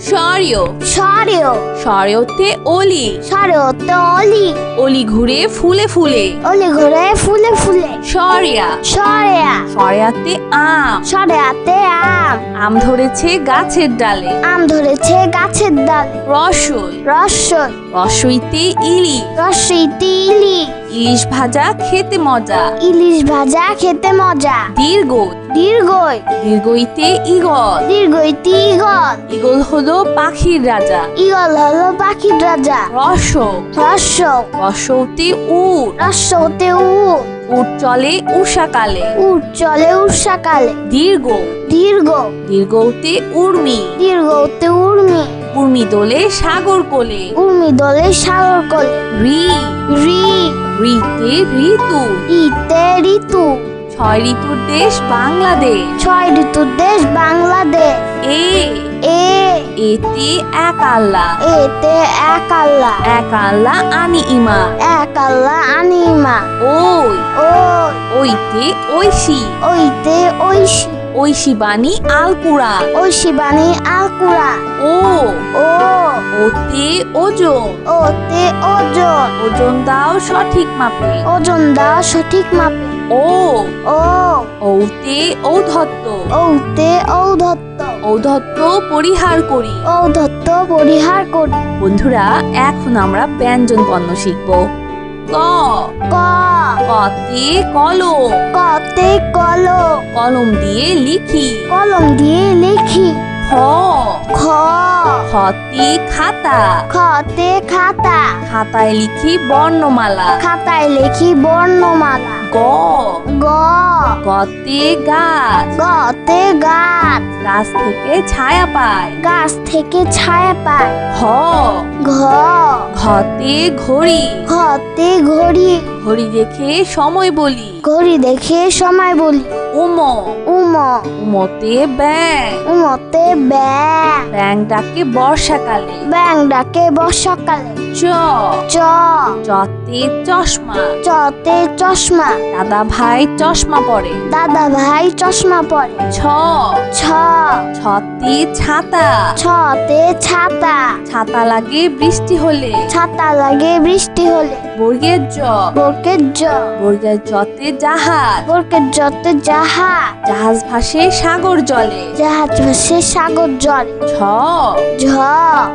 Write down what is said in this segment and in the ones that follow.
সরেও। স্বরীয়তে অলি। সরেও তো অলি। অলি ঘুরে ফুলে ফুলে। অলি ঘুরে ফুলে ফুলে। সরিয়া। সরেয়া। সরিয়াতে আম। সরেয়াতে আম। আম ধরেছে গাছের ডালে। আম ধরেছে গাছের ডালে। রসই রসই রসইতে ইলি। রসই তিলি ইলিশ ভাজা খেতে মজা। ইলিশ ভাজা খেতে মজা। দীর্ঘ দীর্ঘই। দীর্ঘইতে ইগল দীর্ঘই তিগল ইগল হলো পাখির রাজা। ইগল হলো পাখির রাজা। রস রস রসৌতে উট। রসতে উট। উট চলে উষাকালে উট চলে উষাকালে দীর্ঘ। দীর্ঘ। দীর্ঘতে উর্মি। দীর্ঘতে উর্মি। উর্মি দোলে সাগর কোলে। উর্মি দলে সাগর কোলে। রি। রি। রিতে ঋতু। ইতে ঋতু। ছয় ঋতুর দেশ বাংলাদেশ। ছয় ঋতুর দেশ বাংলাদেশ। এ। এ। এতে এক আল্লাহ। এতে এক আল্লাহ। এক আল্লাহ আনি ইমা। এক আল্লাহ আনিমা ওই। ও ওইতে ঐশী। ওইতে ঐশী। ঐশী বাণী আল কুরআন ঐশী বাণী আল কুরআন ও। ও। ওতে ওজন। ওতে ওজন। ওজন দাও সঠিক মাপে। ওজন দাও সঠিক মাপে। ও। ও। ঔতে ঔধত্ত। ঔতে ঔধত্ত। ঔধত্ত পরিহার করি। ঔধত্ত পরিহার করি। বন্ধুরা এখন আমরা ব্যঞ্জন পণ্য শিখব। ক। ক। কতে কলম। কতে কলো কলম দিয়ে লিখি। কলম দিয়ে লিখি। খ। খ। খতে খাতা। খতে খাতা। খাতায় লিখি বর্ণমালা। খাতায় লিখি বর্ণমালা। গ। গ। গতে গাছ। গতে গাছ। গাছ থেকে ছায়া পায়। গাছ থেকে ছায়া পায়। হ। ঘ। ঘতে ঘড়ি। ঘতে ঘড়ি। ঘড়ি দেখে সময় বলি। ঘড়ি দেখে সময় বলি। উম উম। উমতে ব্যাং উমতে ব্যাং ব্যাং ডাকে বর্ষাকালে। ব্যাং ডাকে বর্ষাকালে। চ। চ। চতে চশমা। চতে চশমা। দাদা ভাই চশমা পরে। দাদা ভাই চশমা পরে। ছ। ছ। ছতে ছাতা। ছতে ছাতা। ছাতা লাগে বৃষ্টি হলে। ছাতা লাগে বৃষ্টি হলে। বর্গের জ। বরকের জ। বর্গের জতে জাহাজ। বরকের জতে জাহাজ। জাহাজ ভাসে সাগর জলে। জাহাজ ভাসে সাগর জলে। ছ ঝ।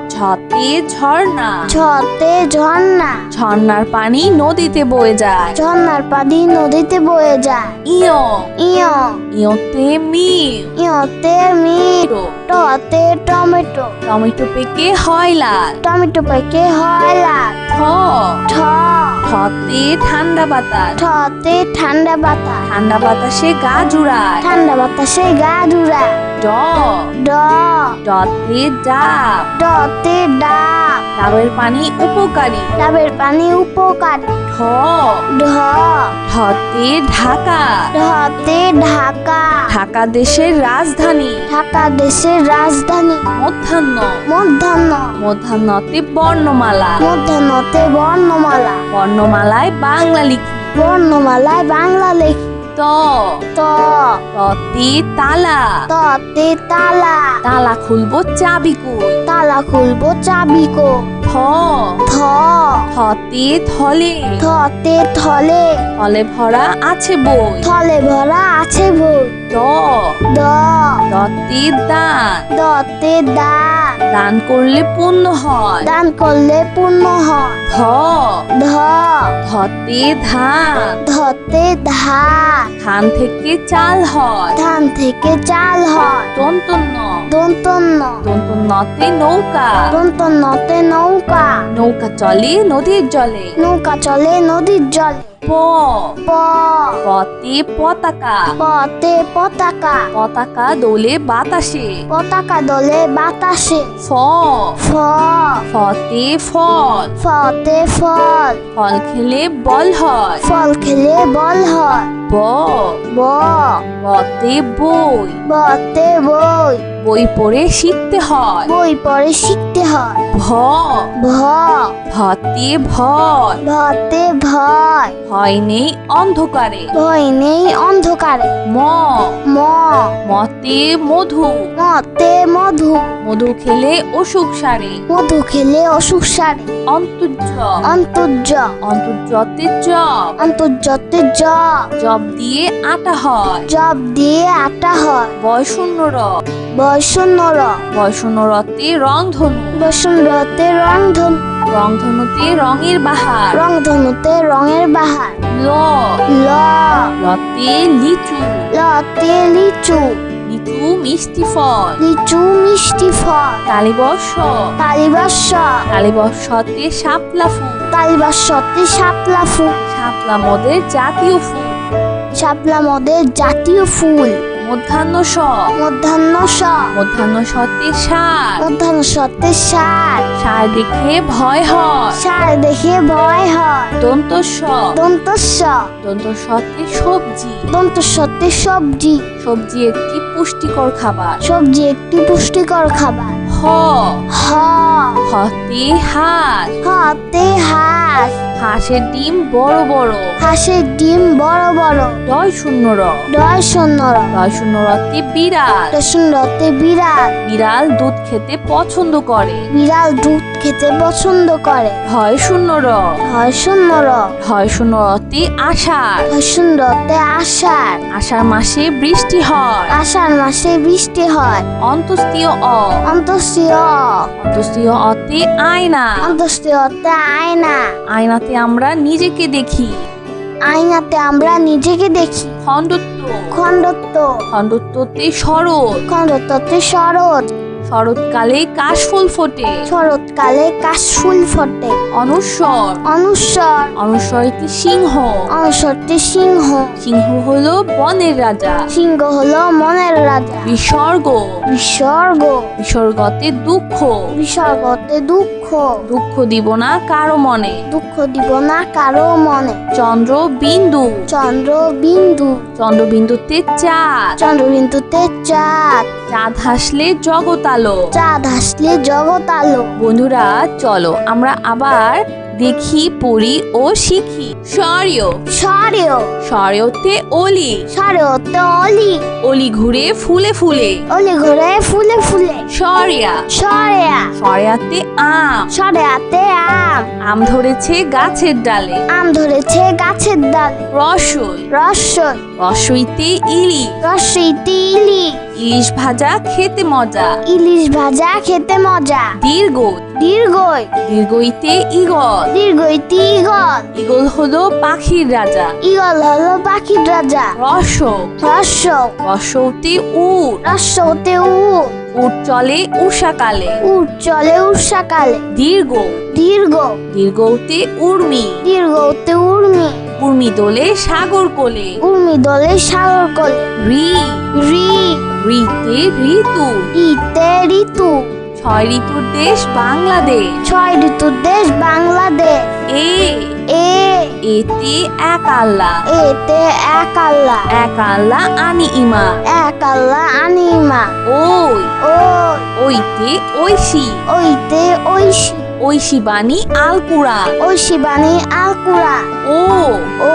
ছতে ঝর্ণা। ছতে ঝর্ণা। ঝর্ণার পানি নদীতে বয়ে যায়। ঝর্ণার পানি নদীতে বয়ে যায়। ইয়। ইয়। ইয়তে মি ইয়তে মিট টতে টমেটো। টমেটো পেকে হয় লাল। টমেটো পেকে হয় লাল। ঠ। ঠ। ঠতে ঠান্ডা বাতাস। ঠতে ঠান্ডা বাতাস। ঠান্ডা বাতাসে গা জুড়ায়। ঠান্ডা বাতাসে গা ধুরা ড। ড। ডতে ডাব ডতে ডাব ডাবের পানি উপকারী। ডাবের পানি উপকারী। ঢ। ঢ। ঢতে ঢাকা। ঢতে ঢাকা। ঢাকা দেশের রাজধানী। ঢাকা দেশের রাজধানী। মধ্যাহ্ন। মধ্যাহ্ন। মধ্যাহ্নতে বর্ণমালা। মধ্যাহ্নতে বর্ণমালা। বর্ণমালায় বাংলা লিখি। বর্ণমালায় বাংলা লেখি। ত। ত। ততে তালা। ততে তালা। তালা খুলবো চাবি কই তালা খুলবো চাবি কো থ। থ। থতে থলে। থতে থলে। থলে ভরা আছে বই। থলে ভরা আছে বই। দ। দ। দতে দান দতে দান দান করলে পুণ্য হয়। দান করলে পূর্ণ হয়। ধ। ধ। ধতে ধান ধতে ধান ধান থেকে চাল হয়। ধান থেকে চাল হয়। দন্তন্য। দন্তন্য। দন্তন্যতে নৌকা। দন্তন্যতে নৌকা। নৌকা। চলে নদীর জলে। নৌকা চলে নদীর জলে। প। প। পতে পতাকা। পতে পতাকা। পতাকা দোলে বাতাসে। পতাকা দলে বাতাসে। ফ। ফ। ফতে ফল। ফতে ফল। ফল খেলে বল হয়। ফল খেলে বল হয়। ব। ব। বতে বই। বতে বই। বই পড়ে শিখতে হয়। বই পড়ে শিখতে হয়। ভ। ভ। ভতে ভয় ভতে ভয় ভয় নেই অন্ধকারে। ভয় নেই অন্ধকারে। ম। ম। মতে মধু। মতে মধু। মধু খেলে অসুখ সারে। মধু খেলে অসুখ সারে। অন্তর্য অন্তর্য অন্তর্যতে জব অন্তর্যতে জব জব দিয়ে আটা হয়। জব দিয়ে আটা হয়। বয়শূন্য র বৈষণ্য র বয়শূন্য রতে রংধনু। বসুন্ধরতে রংধনু। রংধনুতে রঙের বাহার। রংধনুতে রঙের বাহার। ল। ল। লতে লিচু। লতে লিচু। লিচু মিষ্টি ফল। লিচু মিষ্টি ফল। কালীবর্ষ। তালিবাস কালীবর্ষতে শাপলা ফুল। তালিবাসতে শাপলা ফুল। শাপলা মদের জাতীয় ফুল। শাপলা মদের জাতীয় ফুল। মধ্যাহ্ন স। মধ্যাহ্ন স। মধ্যাহ্ন সতে সার। মধ্যাহ্ন সতে সার। সার দেখে ভয় হয়। সার দেখে ভয় হয়। দন্ত স। দন্ত স। দন্ত সতে সবজি। দন্ত সতে সবজি। সবজি একটি পুষ্টিকর খাবার। সবজি একটি পুষ্টিকর খাবার। হ। হ। হতে হাঁস হাতে হাঁস হাঁসের ডিম বড় বড়। হাঁসের ডিম বড় বড়। দয় শূন্য র। ডয় শূন্য দয় শূন্য রতে বিড়াল। শূন্য রতে বিড়াল। বিড়াল দুধ খেতে পছন্দ করে। বিড়াল দুধ খেতে পছন্দ করে। হয় শূন্য র। হয় শূন্য ভয় শূন্য রতে আষাঢ়। হয় শূন্যতে আষাঢ়। আষাঢ় মাসে বৃষ্টি হয়। আষাঢ় মাসে বৃষ্টি হয়। অন্তস্তীয় অ। অন্তস্তীয় অন্তস্তীয় অতে আয়না। অন্তস্তীয়তে আয়না। আয়নাতে আমরা নিজেকে দেখি। আয়নাতে আমরা নিজেকে দেখি। খণ্ডত্ব। খণ্ডত্ব। খণ্ডত্বতে শরৎ। খণ্ডত্বতে শরৎ। শরৎকালে কাশফুল ফোটে। শরৎকালে কাশফুল ফোটে। অনুস্বর অনুস্বর একটি সিংহ। অনুস্বরটি সিংহ। সিংহ হলো বনের রাজা। সিংহ হলো মনের রাজা। বিসর্গ। বিসর্গ। বিসর্গতে দুঃখ। বিসর্গতে দুঃখ। দুঃখ। দিব না কারও মনে। দুঃখ দিব না কারও মনে। চন্দ্র বিন্দু চন্দ্র বিন্দু চন্দ্রবিন্দুতে চাঁদ। চন্দ্রবিন্দুতে চাঁদ। চাঁদ হাসলে জগৎ আলো। চাঁদ হাসলে জগৎ আলো। বন্ধুরা চলো আমরা আবার দেখি পড়ি ও শিখি। সরিয় সরেও। সরেওতে অলি। সরেওতে অলি। অলি ঘুরে ফুলে ফুলে। অলি ঘুরে ফুলে ফুলে। সরিয়া। সরেয়া। সরিয়াতে আম। সরেয়াতে আম। আম ধরেছে গাছের ডালে। আম ধরেছে গাছের ডালে। রসই রসই রসইতে ইলি। রসইতে ইলি। ইলিশ ভাজা খেতে মজা। ইলিশ ভাজা খেতে মজা। দীর্ঘ দীর্ঘই। দীর্ঘইতে ইগল দীর্ঘইতে ইগল ইগল হলো পাখির রাজা। ইগল হলো পাখির রাজা। রস রস্য রসৌতে উট। রস্যতে উট। উট চলে উষাকালে উট চলে উষাকালে দীর্ঘ। দীর্ঘ। দীর্ঘতে উর্মি। দীর্ঘতে উর্মি। উর্মি দোলে সাগর কোলে। উর্মি দলে সাগর কোলে। রি। রি। রিতে ঋতু। ঋতে ঋতু। ছয় ঋতুর দেশ বাংলাদেশ। ছয় ঋতুর দেশ বাংলাদেশ। এ। এ। এতে এক আল্লাহ। এতে এক আল্লাহ। এক আল্লাহ আনি ইমা এক আল্লাহ আনিমা ওই। ওই। ওইতে ঐশী। ওইতে ঐশী। ঐশী বাণী আল কুরআন ঐশী বাণী আল কুরআন ও। ও।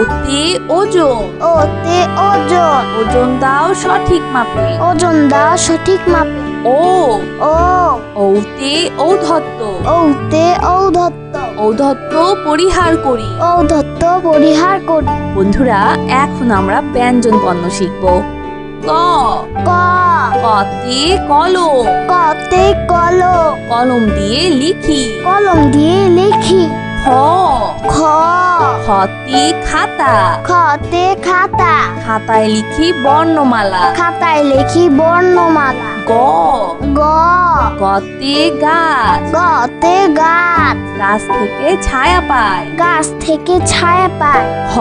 ওতে ওজন। ওতে ওজন। ওজন দাও সঠিক মাপে। ওজন দাও সঠিক মাপে। ও। ও। ঔতে ঔধত্ত। ঔতে ঔধত্ত। ঔধত্ত পরিহার করি। ঔধত্ত পরিহার করি। বন্ধুরা এখন আমরা ব্যঞ্জন পণ্য শিখব। ক। ক। কতে কলম। কতে কল কলম দিয়ে লিখি। কলম দিয়ে লিখি। খ। খ। খতে খাতা। খতে খাতা। খাতায় লিখি বর্ণমালা। খাতায় লিখি বর্ণমালা। গ। গ। গতে গাছ। গতে গাছ। গাছ থেকে ছায়া পায়। গাছ থেকে ছায়া পায়। হ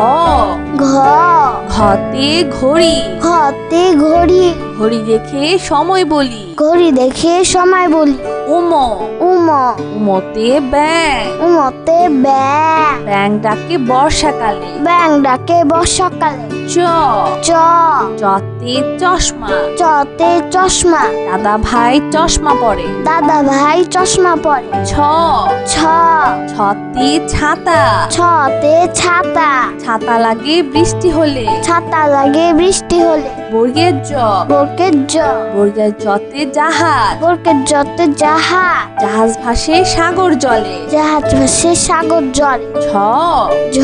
ঘ। ঘতে ঘড়ি। ঘতে ঘড়ি। ঘড়ি দেখে সময় বলি। ঘড়ি দেখে সময় বলি। উম। উম। উমতে ব্যাং উমতে ব্যাং ব্যাং ডাকে বর্ষাকালে। ব্যাং ডাকে বর্ষাকালে। চ। চ। চতে চশমা। চতে চশমা। দাদা ভাই চশমা পরে। দাদা ভাই চশমা পরে। ছ। ছ। ছতে ছাতা। ছতে ছাতা। ছাতা লাগে বৃষ্টি হলে। ছাতা লাগে বৃষ্টি হলে। বর্গের জ। বরকের জ। বর্গের জতে জাহাজ। বরকের যতে জাহাজ। জাহাজ ভাসে সাগর জলে। জাহাজ ভাসে সাগর জলে। ছ ঝ।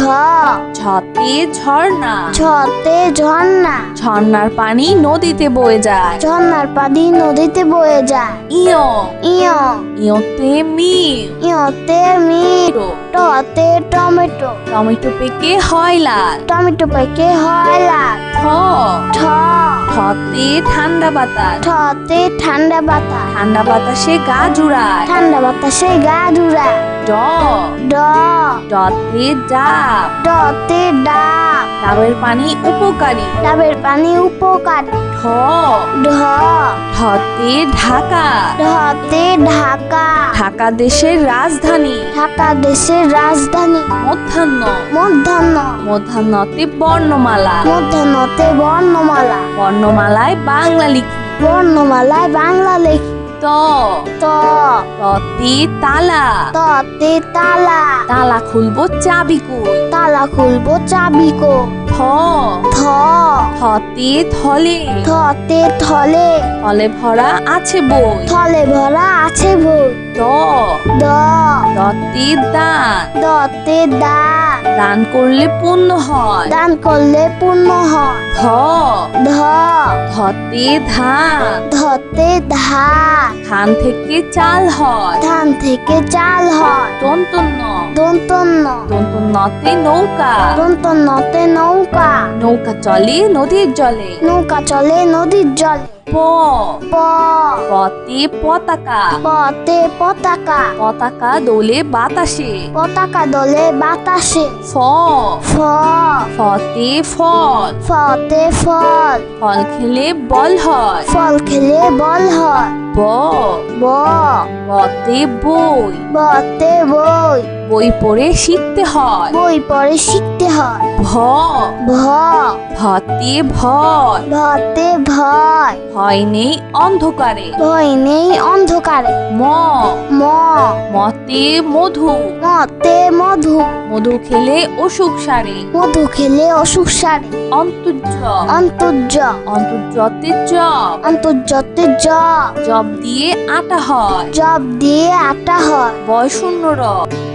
ছতে ঝর্ণা। ছতে ঝর্ণা। ঝর্ণার পানি নদীতে বয়ে যায়। ঝর্ণার পানি নদীতে বয়ে যায়। ইয়। ইয়। ইয়তে মিম ইয়তে মিট টতে টমেটো। টমেটো পেকে হয় লাল। টমেটো পেকে হয় লাল। ঠ। ঠ। ঠতে ঠান্ডা বাতাস। ঠতে ঠান্ডা বাতাস। ঠান্ডা বাতাসে গা জুড়ায়। ঠান্ডা বাতাসে গা ধুরা ড। ড। ডতে ডাব ডতে ডাব ডাবের পানি উপকারী। ডাবের পানি উপকারী। ঢ। ঢ। ঢতে ঢাকা। ঢতে ঢাকা। ঢাকা দেশের রাজধানী। ঢাকা দেশের রাজধানী। মধ্যাহ্ন। মধ্যাহ্ন। মধ্যাহ্নতে বর্ণমালা। মধ্যাহ্নতে বর্ণমালা। বর্ণমালায় বাংলা লিখি। বর্ণমালায় বাংলা লেখি। ত ত ততে তালা। ততে তালা। তালা খুলবো চাবি কই? তালা খুলবো চাবি কো থ থ থতে থলে। থতে থলে। থলে ভরা আছে বই। থলে ভরা আছে বই। দ। দ। দতে দান। দতে দান। দান করলে পুণ্য হয়। দান করলে পূর্ণ হয়। ধ। ধ। ধতে ধান। ধতে ধান। ধান থেকে চাল হয়। ধান থেকে চাল হয়। দন্তন্য। দন্তন্য। দন্তন্যতে নৌকা। দন্তন্যতে নৌকা। নৌকা চলে নদীর জলে। নৌকা চলে নদীর জলে। প। প। পতে পতাকা। পতে পতাকা। পতাকা দোলে বাতাসে। পতাকা দোলে বাতাসে। ফ। ফ। ফতে ফল। ফতে ফল। ফল খেলে বল হয়। ফল খেলে বল হয়। ব। ব। বতে বই। বতে বই। বই পড়ে শিখতে হয়। বই পড়ে শিখতে হয়। ভ। ভ। ভতে ভয়। ভতে ভয়। ভয় নেই অন্ধকারে। ভয় নেই অন্ধকারে। ম। ম। মতে মধু। মতে মধু। মধু খেলে অসুখ সারে। মধু খেলে অসুখ সারে। অন্তর্য অন্তর্য অন্তর্যতে জব অন্তর্যতে জ জব দিয়ে আটা হয়। জব দিয়ে আটা হয়। বয়শূন্য র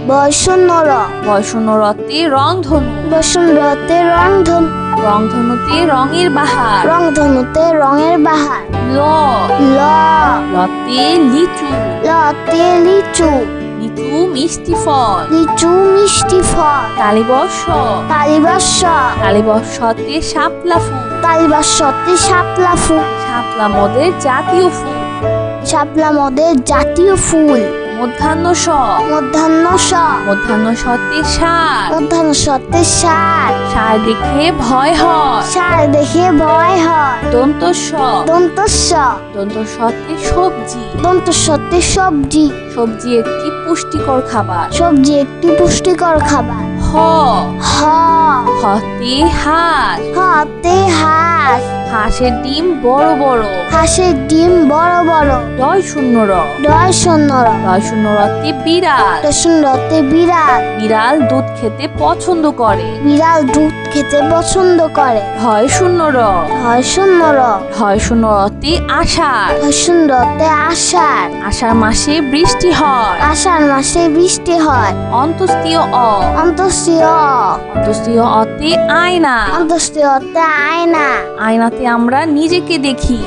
বৈষণ্য র বয়শূন্য রতে রং ধনু। বসুন্ধরতে রং ধনু। রং ধনুতে রঙের বাহার। রং ধনুতে রঙের বাহার। ল। ল। লতে লিচু। লতে লিচু। লিচু মিষ্টি ফল। লিচু মিষ্টি ফল। কালীবর্ষ কালিবাস কালীবর্ষতে শাপলা ফুল। কালিবাসতে শাপলা ফুল। শাপলা মদের জাতীয় ফুল। শাপলা মদের জাতীয় ফুল। মধ্যাহ্ন স। মধ্যাহ্ন স। মধ্যাহ্ন সতে সার। মধ্যাহ্ন সতে সার। সার দেখে ভয় হয়। সার দেখে ভয় হয়। দন্ত স। দন্ত স। দন্ত সতে সবজি। দন্ত সতে সবজি। সবজি একটি পুষ্টিকর খাবার। সবজি একটি পুষ্টিকর খাবার। হ। হ। হতে হাঁস হাতে হাঁস হাঁসের ডিম বড় বড়। হাঁসের ডিম বড় বড়। ডয় শূন্য র। ডয় শূন্য ডয় শূন্য রতে বিড়াল। শূন্য রতে বিড়াল। বিড়াল দুধ খেতে পছন্দ করে। বিড়াল দুধ খেতে পছন্দ করে। ঢয় শূন্য র। হয় শূন্য ঢয় শূন্য রতে আষাঢ়। হয় শূন্যতে আষাঢ়। আষাঢ় মাসে বৃষ্টি হয়। আষাঢ় মাসে বৃষ্টি হয়। অন্তস্তীয় অ। অন্তস্তীয় অন্তস্তীয় অতে আয়না। অন্তস্তীয়তে আয়না। আয়নাতে আমরা নিজেকে দেখি।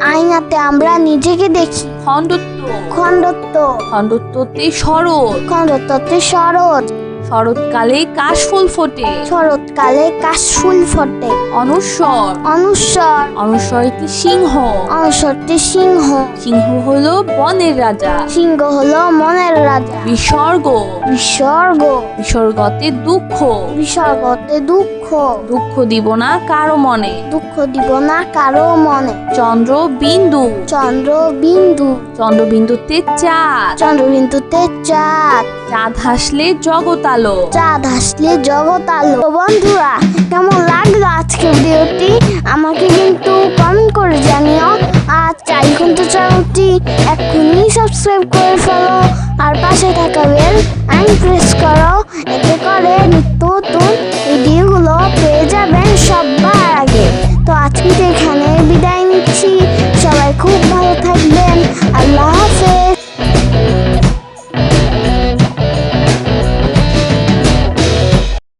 আয়নাতে আমরা নিজেকে দেখি। খণ্ডত্ব। খণ্ডত্ব। খণ্ডত্বতে সরল খণ্ডত্বতে শরৎ। শরৎকালে কাশফুল ফোটে। শরৎকালে কাশফুল ফোটে। অনুস্বর অনুস্বর অনুস্বর একটি সিংহ। অনুস্বরটি সিংহ। সিংহ হলো বনের রাজা। সিংহ হলো মনের রাজা। বিসর্গ। বিসর্গ। বিসর্গতে দুঃখ। বিসর্গতে দুঃখ। দুঃখ দিব না কারও মনে। দুঃখ দিব না কারও মনে। চন্দ্র বিন্দু। চন্দ্র বিন্দু। চন্দ্রবিন্দুতে চাঁদ। চন্দ্রবিন্দুতে চাঁদ। চাঁদ হাসলে জগৎ আলো। চাঁদ হাসলে জগৎ আলো। বন্ধুরা, কেমন লাগল আজকের ভিডিওটি? আমাকে কিন্তু কমেন্ট করে জানিও। আর চাই কিন্তু চ্যানেলটি এখনই সাবস্ক্রাইব করে ফেলো। আর পাশে থাকা বেল আইন প্রেস করো, এতে করে নিত্য নতুন ভিডিওগুলো পেয়ে যাবেন সবার আগে। তো আজকে এখানে